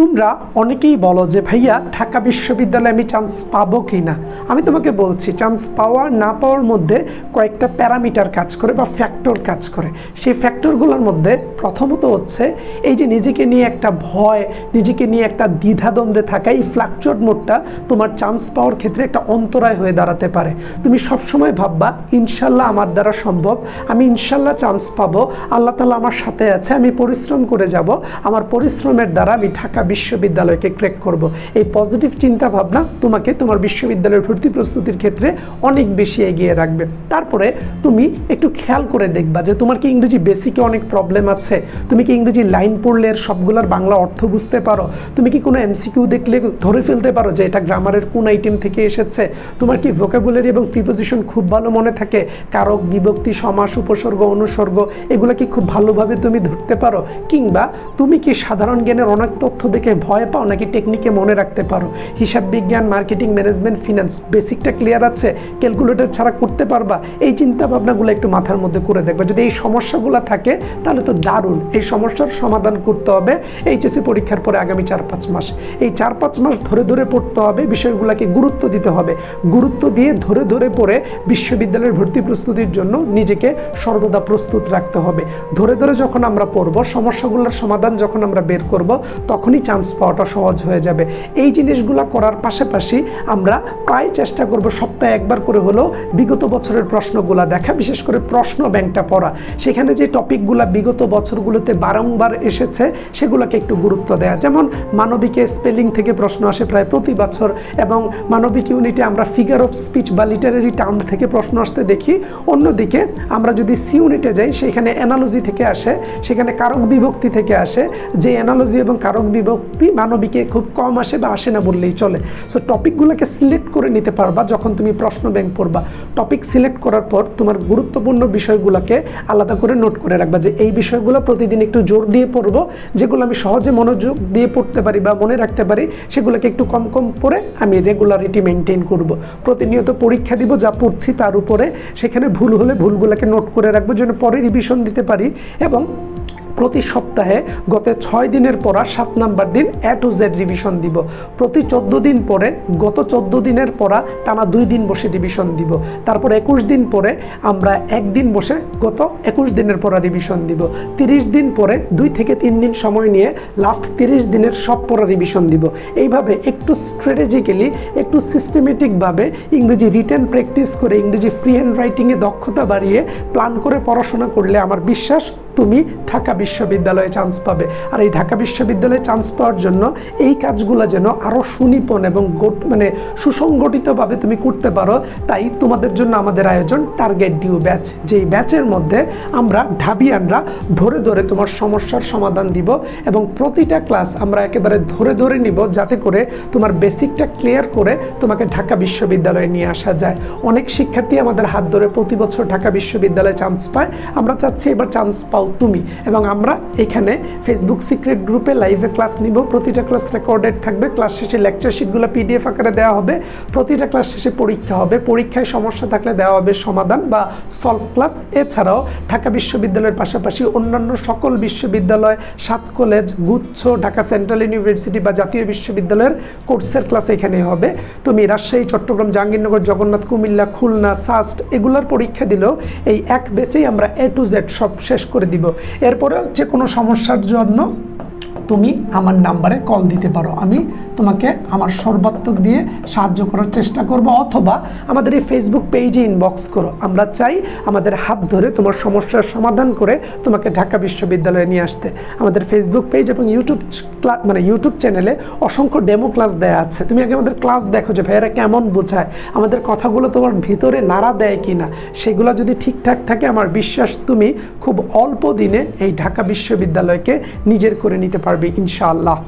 তোমরা অনেকেই বলো যে, ভাইয়া, ঢাকা বিশ্ববিদ্যালয়ে আমি চান্স পাবো কি না আমি তোমাকে বলছি চান্স পাওয়া না পাওয়ার মধ্যে কয়েকটা প্যারামিটার কাজ করে বা ফ্যাক্টর কাজ করে। সেই ফ্যাক্টরগুলোর মধ্যে প্রথমত হচ্ছে এই যে, নিজেকে নিয়ে একটা ভয়, নিজেকে নিয়ে একটা দ্বিধাদ্বন্দ্বে থাকা এই ফ্লাকচুয়েট মোডটা তোমার চান্স পাওয়ার ক্ষেত্রে একটা অন্তরায় হয়ে দাঁড়াতে পারে। তুমি সবসময় ভাববা, ইনশাল্লাহ আমার দ্বারা সম্ভব, আমি ইনশাল্লাহ চান্স পাবো, আল্লাহ তালা আমার সাথে আছে, আমি পরিশ্রম করে যাব, আমার পরিশ্রমের দ্বারা আমি ঢাকা বিশ্ববিদ্যালয়কে ক্র্যাক করব। এই পজিটিভ চিন্তা ভাবনা তোমাকে তোমার বিশ্ববিদ্যালয়ের ভর্তি প্রস্তুতির ক্ষেত্রে অনেক বেশি এগিয়ে রাখবে। তারপরে তুমি একটু খেয়াল করে দেখবা যে তোমার কি ইংরেজি বেসিকে অনেক প্রবলেম আছে? তুমি কি ইংরেজি লাইন পড়লে এর সবগুলোর বাংলা অর্থ বুঝতে পারো? তুমি কি কোনো এমসিকিউ দেখলে ধরে ফেলতে পারো যে এটা গ্রামারের কোন আইটেম থেকে এসেছে? তোমার কি ভোকাবুলারি এবং প্রিপোজিশন খুব ভালো মনে থাকে? কারক, বিভক্তি, সমাস, উপসর্গ, অনুসর্গ, এগুলো কি খুব ভালোভাবে তুমি ধরতে পারো? কিংবা তুমি কি সাধারণ জ্ঞানের অনেক তথ্য দেখে ভয় পাও নাকি টেকনিকে মনে রাখতে পারো? হিসাব বিজ্ঞান মার্কেটিং ম্যানেজমেন্ট ফিনান্স বেসিকটা ক্লিয়ার আছে? ক্যালকুলেটর ছাড়া করতে পারবা? এই চিন্তা ভাবনাগুলো একটু মাথার মধ্যে করে দেখবে। যদি এই সমস্যাগুলো থাকে, তাহলে তো দারুণ। এই সমস্যার সমাধান করতে হবে এইচএসসি পরীক্ষার পরে আগামী চার পাঁচ মাস। এই চার পাঁচ মাস ধরে ধরে পড়তে হবে, বিষয়গুলোকে গুরুত্ব দিতে হবে। গুরুত্ব দিয়ে ধরে ধরে পড়ে বিশ্ববিদ্যালয়ের ভর্তি প্রস্তুতির জন্য নিজেকে সর্বদা প্রস্তুত রাখতে হবে। ধরে ধরে যখন আমরা পড়ব, সমস্যাগুলোর সমাধান যখন আমরা বের করব, তখনই চান্স পাওয়াটা সহজ হয়ে যাবে। এই জিনিসগুলো করার পাশাপাশি আমরা প্রায় চেষ্টা করব সপ্তাহে একবার করে হলেও বিগত বছরের প্রশ্নগুলো দেখা, বিশেষ করে প্রশ্ন ব্যাংকটা পড়া। সেখানে যে টপিকগুলো বিগত বছরগুলোতে বারংবার এসেছে, সেগুলোকে একটু গুরুত্ব দেয়া। যেমন মানবিকে স্পেলিং থেকে প্রশ্ন আসে প্রায় প্রতি বছর এবং মানবিক ইউনিটে আমরা ফিগার অফ স্পিচ বা লিটারারি টার্ম থেকে প্রশ্ন আসতে দেখি। অন্যদিকে আমরা যদি সি ইউনিটে যাই, সেখানে অ্যানালজি থেকে আসে, সেখানে কারক বিভক্তি থেকে আসে। যে অ্যানালজি এবং কারক বিভক্তি মানবিকে খুব কম আসে বা আসে না বললেই চলে। সো টপিকগুলোকে সিলেক্ট করে নিতে পারবা যখন তুমি প্রশ্ন ব্যাংক পড়বা। টপিক সিলেক্ট করার পর তোমার গুরুত্বপূর্ণ বিষয়গুলোকে আলাদা করে নোট করে রাখবা যে এই বিষয়গুলো প্রতিদিন একটু জোর দিয়ে পড়ব, যেগুলো আমি সহজে মনোযোগ দিয়ে পড়তে পারি বা মনে রাখতে পারি, সেগুলোকে একটু কম কম পড়ে আমি রেগুলারিটি মেনটেন করব। প্রতিনিয়ত পরীক্ষা দিব যা পড়ছি তার উপরে, সেখানে ভুল হলে ভুলগুলোকে নোট করে রাখব যেন পরে রিভিশন দিতে পারি এবং প্রতি সপ্তাহে গত ছয় দিনের পড়া সাত নাম্বার দিন এ টু জেড রিভিশন দিব। প্রতি চোদ্দ দিন পরে, গত চোদ্দ দিনের পড়া টানা দুই দিন বসে রিভিশন দিব। তারপর একুশ দিন পরে আমরা একদিন বসে গত একুশ দিনের পড়া রিভিশন দিব। তিরিশ দিন পরে দুই থেকে তিন দিন সময় নিয়ে লাস্ট তিরিশ দিনের সব পড়া রিভিশন দিব। এইভাবে একটু স্ট্র্যাটেজিক্যালি একটু সিস্টেমেটিকভাবে ইংরেজি রিটেন প্র্যাকটিস করে ইংরেজি ফ্রি হ্যান্ড রাইটিংয়ে দক্ষতা বাড়িয়ে প্ল্যান করে পড়াশোনা করলে আমার বিশ্বাস তুমি ঢাকা বিশ্ববিদ্যালয়ে চান্স পাবে। আর এই ঢাকা বিশ্ববিদ্যালয়ে চান্স পাওয়ার জন্য এই কাজগুলো যেন আরও সুনিপুণ এবং মানে সুসংগঠিতভাবে তুমি করতে পারো, তাই তোমাদের জন্য আমাদের আয়োজন টার্গেট ডিউ ব্যাচ যেই ব্যাচের মধ্যে আমরা ঢাবিয়ানরা ধরে ধরে তোমার সমস্যার সমাধান দিব এবং প্রতিটা ক্লাস আমরা একেবারে ধরে ধরে নিব যাতে করে তোমার বেসিকটা ক্লিয়ার করে তোমাকে ঢাকা বিশ্ববিদ্যালয়ে নিয়ে আসা যায়। অনেক শিক্ষার্থী আমাদের হাত ধরে প্রতি বছর ঢাকা বিশ্ববিদ্যালয়ে চান্স পায়। আমরা চাচ্ছি এবার চান্স পাও তুমি। এবং আমরা এখানে ফেসবুক সিক্রেট গ্রুপে লাইভে ক্লাস নিব। প্রতিটা ক্লাস রেকর্ডেড থাকবে। ক্লাস শেষে লেকচার শিটগুলো পিডিএফ আকারে দেওয়া হবে। প্রতিটা ক্লাস শেষে পরীক্ষা হবে। পরীক্ষায় সমস্যা থাকলে দেওয়া হবে সমাধান বা সলভ ক্লাস এছাড়াও ঢাকা বিশ্ববিদ্যালয়ের পাশাপাশি অন্যান্য সকল বিশ্ববিদ্যালয়, সাত কলেজ গুচ্ছ, ঢাকা সেন্ট্রাল ইউনিভার্সিটি বা জাতীয় বিশ্ববিদ্যালয়ের কোর্সের ক্লাস এখানে হবে। তুমি রাজশাহী, চট্টগ্রাম, জাহাঙ্গীরনগর, জগন্নাথ, কুমিল্লা, খুলনা সাস্ট এগুলোর পরীক্ষা দিলেও এই এক বেচেই আমরা এ টু জেড সব শেষ করে দিব। এরপরেও যে কোনো সমস্যার জন্য তুমি আমার নাম্বারে কল দিতে পারো। আমি তোমাকে আমার সর্বাত্মক দিয়ে সাহায্য করার চেষ্টা করব, অথবা আমাদের এই ফেসবুক পেজে ইনবক্স করো। আমরা চাই আমাদের হাত ধরে তোমার সমস্যার সমাধান করে তোমাকে ঢাকা বিশ্ববিদ্যালয়ে নিয়ে আসতে। আমাদের ফেসবুক পেজ এবং ইউটিউব মানে ইউটিউব চ্যানেলে অসংখ্য ডেমো ক্লাস দেওয়া আছে। তুমি আগে আমাদের ক্লাস দেখো যে ভাইয়ারা কেমন বোঝায়। আমাদের কথাগুলো তোমার ভিতরে নাড়া দেয় কি না সেগুলো যদি ঠিকঠাক থাকে, আমার বিশ্বাস তুমি খুব অল্প দিনে এই ঢাকা বিশ্ববিদ্যালয়কে নিজের করে নিতে পারবে ইনশাআল্লাহ।